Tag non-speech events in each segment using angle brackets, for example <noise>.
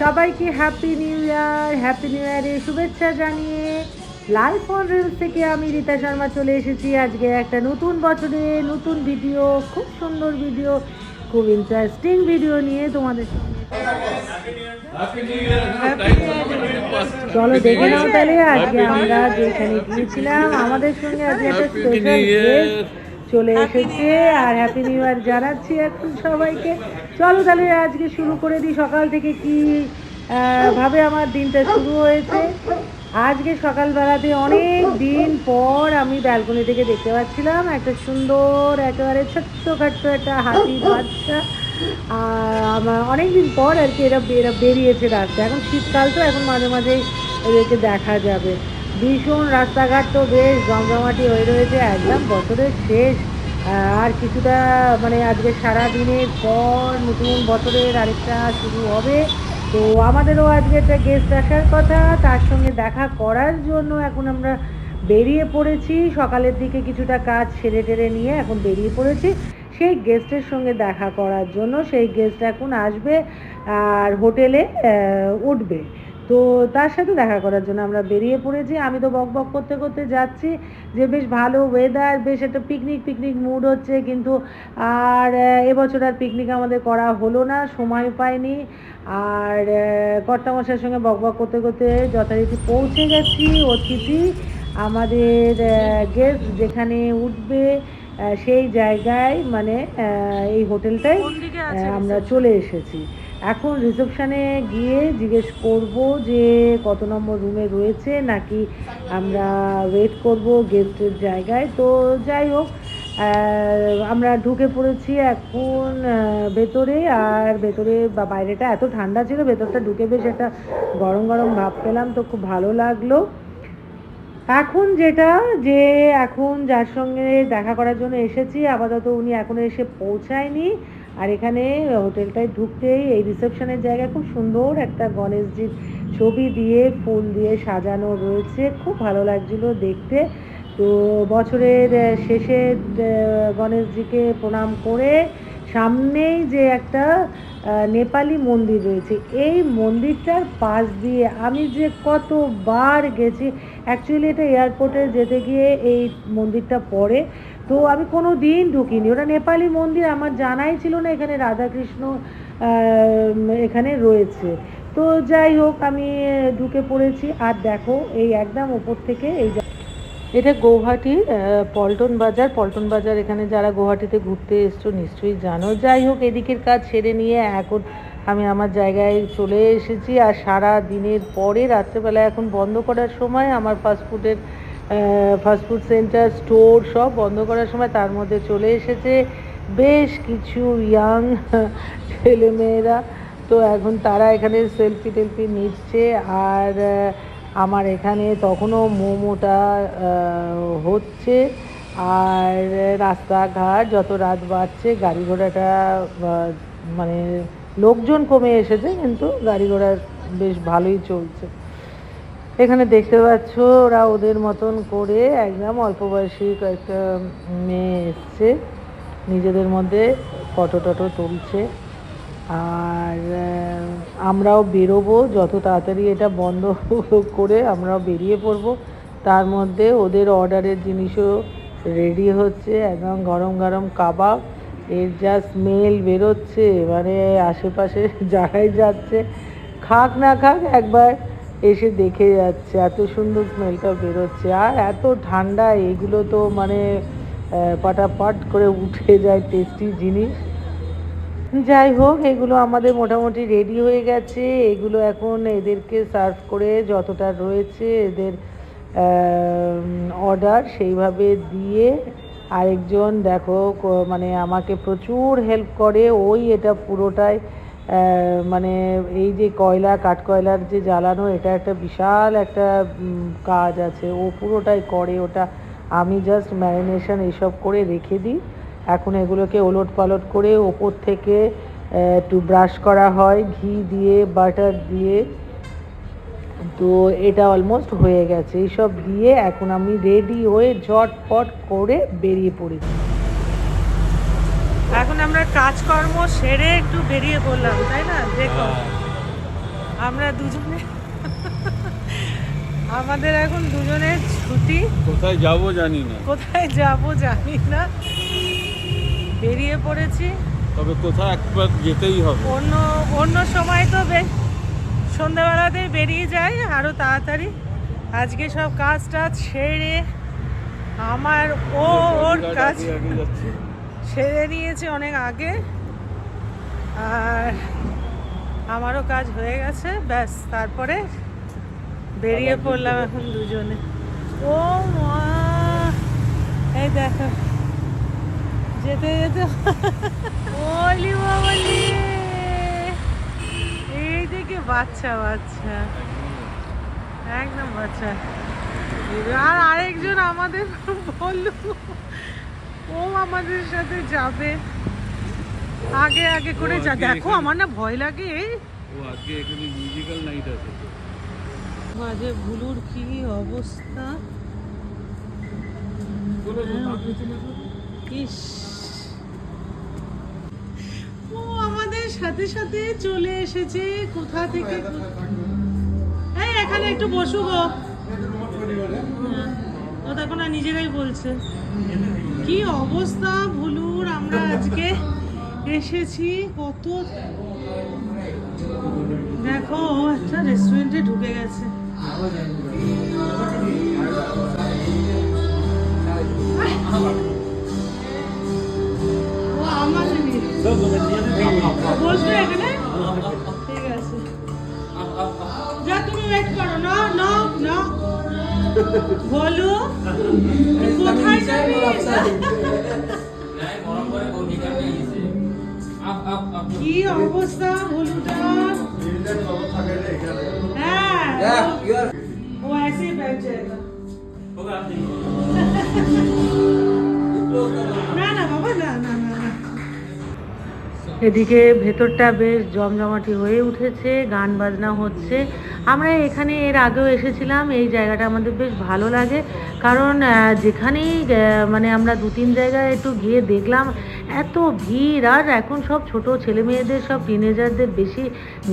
সবাইকে happy new year happy new ইয়ারের শুভেচ্ছা জানিয়ে লাইফ অন রিলস থেকে আমি রীতা শর্মা চলে এসেছি। আজকে একটা নতুন বছরে নতুন ভিডিও খুব সুন্দর ভিডিও খুব ইন্টারেস্টিং ভিডিও নিয়ে তোমাদের সঙ্গে চলো দেখে নাও তাহলে আজকে আমরা যেখানে গিয়েছিলাম আমাদের সঙ্গে আজকে একটা স্পেশাল গেস্ট চলে এসেছে আর হ্যাপি নিউ ইয়ার জানাচ্ছি এখন সবাইকে। চলো তাহলে আজকে শুরু করে দিই সকাল থেকে কি ভাবে আমার দিনটা শুরু হয়েছে। আজকে সকালবেলাতে অনেক দিন পর আমি ব্যালকনি থেকে দেখতে পাচ্ছিলাম একটা সুন্দর একেবারে ছোট্টখাট্ট একটা হাতি বাচ্চা। আর আমার অনেকদিন পর আর কি এরা এরা বেরিয়েছে রাস্তায়। এখন শীতকাল তো এখন মাঝে মাঝেই এদেরকে দেখা যাবে। ভীষণ রাস্তাঘাট তো বেশ জমজমাটি হয়ে রয়েছে, একদম বছরের শেষ। আর কিছুটা মানে আজকে সারা দিনের পর নতুন বছরের আরেকটা শুরু হবে। তো আমাদেরও আজকে একটা গেস্ট আসার কথা, তার সঙ্গে দেখা করার জন্য এখন আমরা বেরিয়ে পড়েছি। সকালের দিকে কিছুটা কাজ সেরে টেরে নিয়ে এখন বেরিয়ে পড়েছি। সেই গেস্টের সঙ্গে দেখা করার জন্য, সেই গেস্ট এখন আসবে আর হোটেলে উঠবে। তো তার সাথে দেখা করার জন্য আমরা বেরিয়ে পড়েছি। আমি তো বক বক করতে করতে যাচ্ছি যে বেশ ভালো ওয়েদার বেশ একটা পিকনিক পিকনিক মুড হচ্ছে কিন্তু আর এবছর আর পিকনিক আমাদের করা হলো না সময় পাইনি। আর আহ, কর্তামশাইয়ের সঙ্গে বক বক করতে করতে যথারীতি পৌঁছে গেছি। অতিথি আমাদের গেস্ট যেখানে উঠবে সেই জায়গায় মানে এই হোটেলটাই আমরা চলে এসেছি। এখন রিসেপশনে গিয়ে জিজ্ঞেস করব যে কত নম্বর রুমে রয়েছে, নাকি আমরা ওয়েট করব গেস্টের জায়গায়। তো যাই হোক আমরা ঢুকে পড়েছি এখন ভেতরে। আর ভেতরে বা বাইরেটা এত ঠান্ডা ছিল, ভেতরটা ঢুকে বেশ একটা গরম গরম ভাব পেলাম, তো খুব ভালো লাগল। এখন যেটা, যে এখন যার সঙ্গে দেখা করার জন্য এসেছি, আপাতত উনি এখনও এসে পৌঁছায়নি। আর এখানে হোটেলটায় ঢুকতেই এই রিসেপশনের জায়গায় খুব সুন্দর একটা গণেশজির ছবি দিয়ে, ফুল দিয়ে সাজানো রয়েছে। খুব ভালো লাগছিল দেখতে। তো বছরের শেষে গণেশজিকে প্রণাম করে সামনেই যে একটা নেপালি মন্দির রয়েছে। এই মন্দিরটার পাশ দিয়ে আমি যে কতবার গেছি অ্যাকচুয়ালি এটা এয়ারপোর্টে যেতে গিয়ে এই মন্দিরটা পড়ে। তো আমি কোনো দিন ঢুকিনি। ওটা নেপালি মন্দির আমার জানাই ছিল না, এখানে রাধাকৃষ্ণ এখানে রয়েছে। তো যাই হোক, আমি ঢুকে পড়েছি। আর দেখো, এই একদম ওপর থেকে এই এটা গৌহাটির পল্টন বাজার। পল্টন বাজার এখানে যারা গুয়াহাটিতে ঘুরতে এসছো নিশ্চয়ই জানো। যাই হোক, এদিকের কাজ সেরে নিয়ে এখন আমি আমার জায়গায় চলে এসেছি। আর সারা দিনের পরে রাত্রেবেলা এখন বন্ধ করার সময় আমার ফাস্টফুডের ফাস্টফুড সেন্টার স্টোর সব বন্ধ করার সময় তার মধ্যে চলে এসেছে বেশ কিছু ইয়াং ছেলেমেয়েরা। তো এখন তারা এখানে সেলফি টেলফি নিচ্ছে আর আমার এখানে তখনও মোমোটা হচ্ছে। আর রাস্তাঘাট যত রাত বাড়ছে, গাড়ি ঘোড়াটা মানে লোকজন কমে এসেছে, কিন্তু গাড়ি ঘোড়া বেশ ভালোই চলছে। এখানে দেখতে পাচ্ছ ওরা ওদের মতন করে একদম অল্প বয়সী কয়েকটা মেয়ে এসছে। নিজেদের মধ্যে ফটো টটো তুলছে। আর আমরাও বেরোবো যত তাড়াতাড়ি এটা বন্ধ <laughs> করে আমরাও বেরিয়ে পড়ব। তার মধ্যে ওদের অর্ডারের জিনিসও রেডি হচ্ছে, একদম গরম গরম কাবাব। এর যা স্মেল বেরোচ্ছে মানে আশেপাশে <laughs> যারাই যাচ্ছে, খাক না খাক একবার এসে দেখে যাচ্ছে, এত সুন্দর স্মেলটা বেরোচ্ছে। আর এত ঠান্ডা, এগুলো তো মানে পাটাপাট করে উঠে যায় টেস্টি জিনিস। যাই হোক, এগুলো আমাদের মোটামুটি রেডি হয়ে গেছে। এগুলো এখন এদেরকে সার্ভ করে যতটা রয়েছে এদের অর্ডার সেইভাবে দিয়ে আরেকজন দেখো মানে আমাকে প্রচুর হেল্প করে। ওই এটা পুরোটাই মানে এই যে কয়লা, কাঠকয়লার যে জ্বালানো, এটা একটা বিশাল একটা কাজ আছে। ও পুরোটাই করে, ওটা আমি জাস্ট ম্যারিনেশন এইসব করে রেখে দিই। এখন এগুলোকে ওলট পালট করে ওপর থেকে একটু ব্রাশ করা হয়, ঘি দিয়ে বাটার দিয়ে। তো এটা অলমোস্ট হয়ে গেছে। এইসব দিয়ে এখন আমি রেডি হয়ে ঝটপট করে বেরিয়ে পড়েছি। এখন আমরা কাজকর্ম সেরে একটু বেরিয়ে পড়লাম তাই না? দেখো আমরা দুজনে আমাদের এখন দুজনের ছুটি। কোথায় যাব জানি না। কোথায় যাব জানি না। বেরিয়ে পড়েছি। তবে কোথায় একবার যেতেই হবে। অন্য অন্য সময় তো বেশ সন্ধ্যাবেলাতেই বেরিয়ে যায় আরও তাড়াতাড়ি। আজকে সব কাজ টাজ সেরে আমার ও ওর কাজ সেরে নিয়েছে অনেক আগে। আর আমারও কাজ হয়ে গেছে ব্যাস তারপরে বেরিয়ে পড়লাম এখন দুজনে। ও মা এই দেখো যেতে যেতে <laughs> ওলি বাবলি এই দিকে বাচ্চা বাচ্চা। একদম বাচ্চা। আর আরেকজন আমাদের বলল ও আমাদের সাথে যাবে। আগে আগে করে যা। দেখো আমার না ভয় লাগে। ও আজকে এখানে মিউজিক্যাল নাইট আছে। মাঝে ভুলুর কি অবস্থা? ইস। ও আমাদের সাথে সাথে চলে এসেছে। কোথা থেকে এই এখানে একটু বসু গো। হ্যাঁ, ও তখন আর নিজেরাই বলছে। কি অবস্থা? ভুলুর, আমরা আজকে এসেছি কত দেখো, একটা রেস্টুরেন্টে ঢুকে গেছে। বসবে এখানে? ঠিক আছে। যা, তুমি ওয়েট করো না না না বলো। কি অবস্থা ভুলুটার হ্যাঁ ও- ও ऐसे ही बैठ जाएगा না না বাবা না না না না এদিকে ভেতরটা বেশ জমজমাটি হয়ে উঠেছে গান বাজনা হচ্ছে আমরা এখানে এর আগেও এসেছিলাম এই জায়গাটা আমাদের বেশ ভালো লাগে কারণ আহ, যেখানেই আহ, মানে আমরা দু তিন জায়গায় একটু গিয়ে দেখলাম এত ভিড়, আর এখন সব ছোট ছেলে মেয়েদের, সব টিনেজারদের বেশি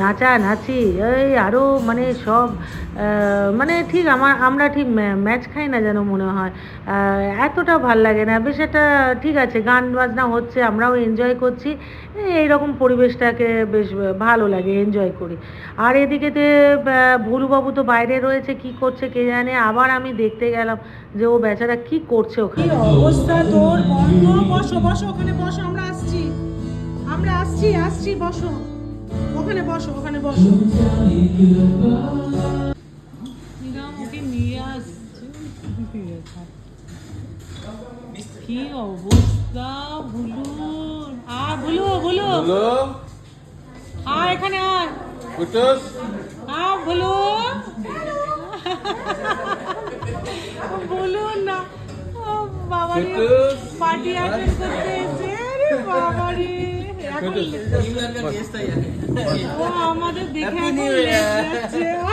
নাচা নাচি এই আরও মানে সব মানে ঠিক আমার, আমরা ঠিক ম্যাচ খাই না যেন মনে হয়। এতটা ভালো লাগে না। বেশ একটা, ঠিক আছে, গান বাজনা হচ্ছে, আমরাও এনজয় করছি। এইরকম পরিবেশটাকে বেশ ভালো লাগে এনজয় করি। আর এদিকেতে ভুলুবাবু তো বাইরে রয়েছে, কি করছে কে জানে? আবার আমি দেখতে গেলাম যে ও বেচারা কি করছে ওখানে। অবস্থা তোর? বন্ধ, বসো বসো, ওখানে বসো আমরা আসছি। আমরা আসছি আসছি বসো। ওখানে বসো ওখানে বসো। ওকে নিয়ে আসছি। কি অবস্থা? ভুলুন আ ভুলু ভুলু। আয় এখানে আয়। কুটুস আ ভুলু না।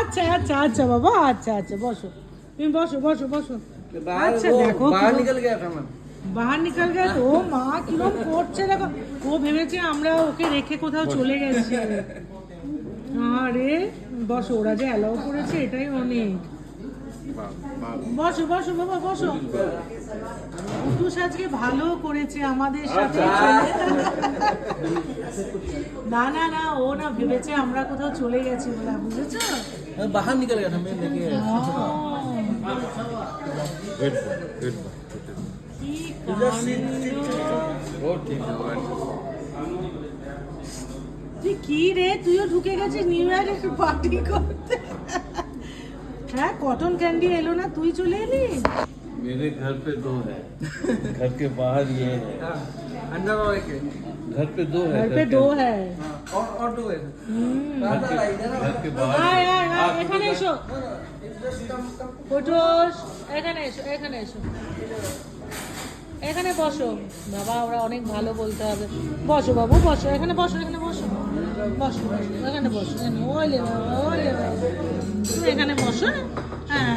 আচ্ছা, আচ্ছা, আচ্ছা, তুমি বসো বসো বসো। আচ্ছা দেখো বাহার নিকাল ও মা কিরম করছে দেখো। ও ভেবেছে আমরা ওকে রেখে কোথাও চলে গেছি। আরে বসো ওরা যে অ্যালাউ করেছে এটাই অনেক। বসো বসো বাবা বসো। কুটুস আজকে ভালো করেছে আমাদের আচ্ছা। সাথে। না না না ও না ভেবেছে আমরা কোথাও চলে গেছি বলে বুঝেছ? হ্যাঁ, বাহার নিকলে গেছে মেয়ে দেখে। তুই কি রে? তুইও ঢুকে গেছিস নিউ ইয়ারের পার্টি করতে? হ্যাঁ কটন ক্যান্ডি এলো না তুই চলে এলি? मेरे घर पे दो है <laughs> घर के बाहर ये है हाँ, अंदर और एक है घर पे दो है घर पे दो है हाँ, और और दो है হুম। घर के, घर के बाहर আয় আয় আয় এখানে এসো ফটোস এখানে এসো এখানে এসো এখানে বসো বাবা ওরা অনেক ভালো বলতে হবে বসো বাবু বসো এখানে বসো এখানে বসো বসো বসো এখানে বসো এখানে ওলে বাবা ওলে বাবা তুমি এখানে বসো হ্যাঁ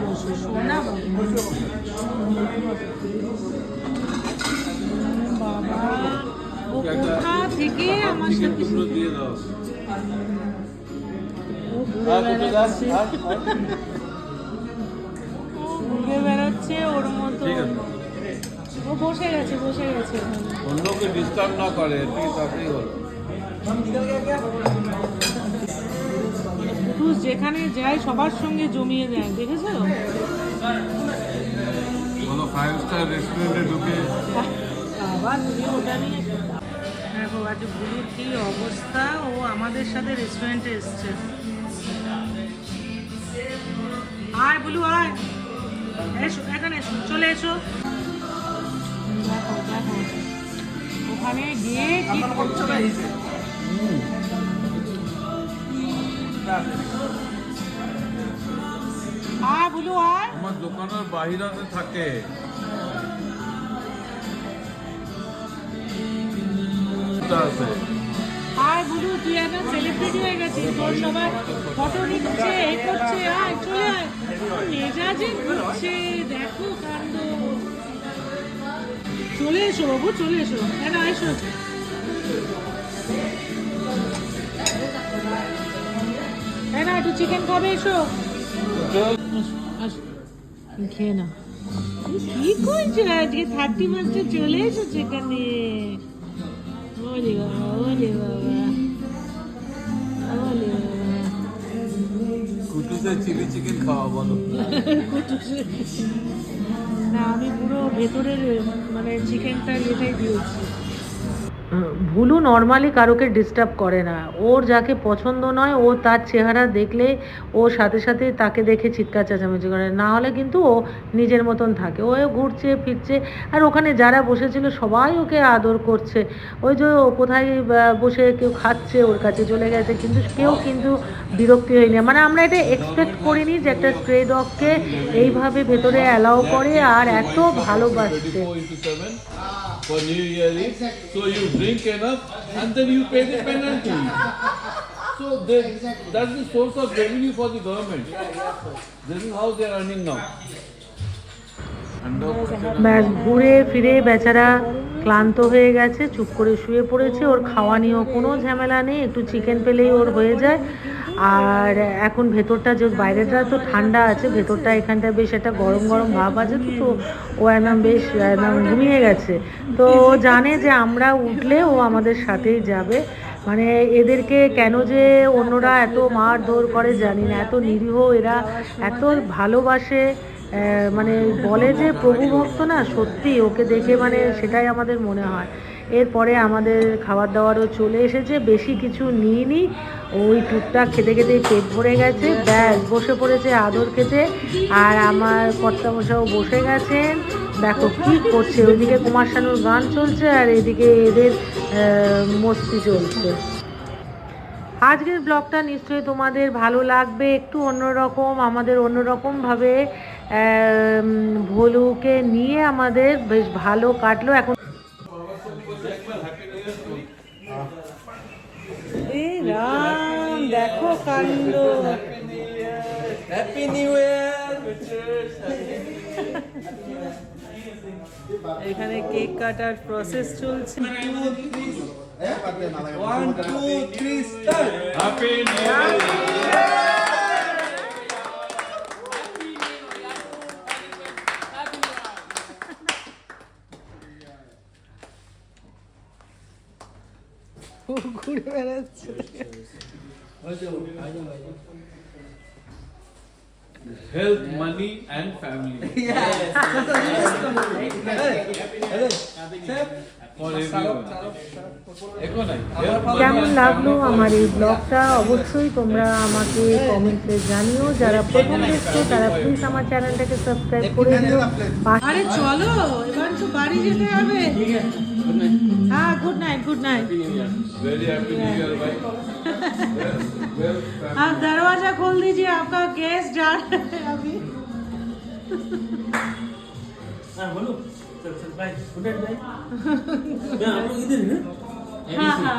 বসে কোথা থেকে আমার সাথে দিয়ে দাও। হ্যাঁ, হ্যাঁ, হ্যাঁ। ঘুরে বেড়াচ্ছে। ওর মতো বসে গেছে বসে গেছে। অন্যকে বিস্তার না করে ঠিক তাতেই হলো মানুষ যেখানে যায় সবার সঙ্গে জমিয়ে দেয় দেখেছ? কোনো তুমি ওটা নিয়ে দেখো আজ গুরুর কি অবস্থা? ও আমাদের সাথে রেস্টুরেন্টে এসছে। আয় বলু আয়। এসো এখানে এসো চলে এসো। ওখানে গিয়ে কি করছ? আয় বুলু আয় আমার দোকানের বাহিরাতে থাকে। আছে? বুলু তুই একটা সেলিব্রিটি হয়ে গেছিস তোর সবাই ফটো নিচ্ছে এ করছে আয় চলে আয়। মেজাজে ঘুরছে দেখো কাণ্ড। চলে এসো বাবু চলে এসো। হ্যাঁ এসো হ্যাঁ না একটু চিকেন খাবে এসো। খেয়ে না কি করছ? আজকে থার্টি মাসটা চলে এসেছে এখানে। ওরে বাবা ওরে বাবা ওরে বাবা। চিলি চিকেন খাওয়া বলো না আমি পুরো ভেতরের মানে চিকেনটা ইয়েটাই দিয়েছি। ভুলু নর্মালি কারোকে ডিস্টার্ব করে না। ওর যাকে পছন্দ নয়, ও তার চেহারা দেখলে ও সাথে সাথে তাকে দেখে চিৎকার চেঁচামেচি করে। না হলে কিন্তু ও নিজের মতন থাকে। ও ঘুরছে, ফিরছে। আর ওখানে যারা বসেছিল, সবাই ওকে আদর করছে। ওই যে ও কোথায় বসে কেউ খাচ্ছে, ওর কাছে চলে গেছে। কিন্তু কেউ কিন্তু বিরক্তি হয়নি। মানে আমরা এটা এক্সপেক্ট করিনি যে একটা স্ট্রে ডগকে এইভাবে ভেতরে অ্যালাউ করে আর এত ভালোবাসছে 24 into 7 for New Year Eve. So you drink enough and then you pay the penalty. So they, exactly. that's the source of revenue for the government. This is how they are earning now. ব্যাস ঘুরে ফিরে বেচারা ক্লান্ত হয়ে গেছে চুপ করে শুয়ে পড়েছে ওর খাওয়া নিয়েও কোনো ঝামেলা নেই একটু চিকেন পেলেই ওর হয়ে যায় আর এখন ভেতরটা যে বাইরেটা তো ঠান্ডা আছে, ভেতরটা এখানটা বেশ একটা গরম গরম ভাব আছে, তো তো ও একদম বেশ, একদম ঘুমিয়ে গেছে। তো জানে যে আমরা উঠলে ও আমাদের সাথেই যাবে। মানে এদেরকে কেন যে অন্যরা এত মারধর করে জানি না, এত নিরীহ, এরা এত ভালোবাসে মানে বলে যে প্রভু ভক্ত না, সত্যি ওকে দেখে মানে সেটাই আমাদের মনে হয়। এরপরে আমাদের খাবার দাবারও চলে এসেছে, বেশি কিছু নিইনি। ওই টুকটাক খেতে খেতে পেট ভরে গেছে। ব্যাস, বসে পড়েছে আদর খেতে। আর আমার কর্তামশাও বসে গেছেন। দেখো কি করছে, ওইদিকে কুমার শানুর গান চলছে আর এদিকে এদের মস্তি চলছে। আজকের ব্লগটা নিশ্চয়ই তোমাদের ভালো লাগবে। একটু অন্যরকম, আমাদের অন্যরকমভাবে ভোলুকে নিয়ে আমাদের বেশ ভালো কাটলো। এখন এই রাম। দেখো কাণ্ড। হ্যাপি নিউ ইয়ার এখানে কেক কাটার প্রসেস চলছে। One two three start happy new year ঘুরে বেড়াচ্ছে। Health, money and family money কেমন লাগল আমার এই ব্লগটা অবশ্যই তোমরা আমাকে কমেন্টে জানিও যারা প্রথম দেখছ তারা প্লিজ আমার চ্যানেলটাকে সাবস্ক্রাইব করে দিও আরে চলো এবার তো বাড়ি যেতে হবে हाँ गुड नाइट गुड नाइट आप दरवाज़ा खोल दीजिए आपका गैस जा रहा है अभी। हाँ, बोलो। चल चल बाय गुड नाइट बाय इधर हाँ हाँ।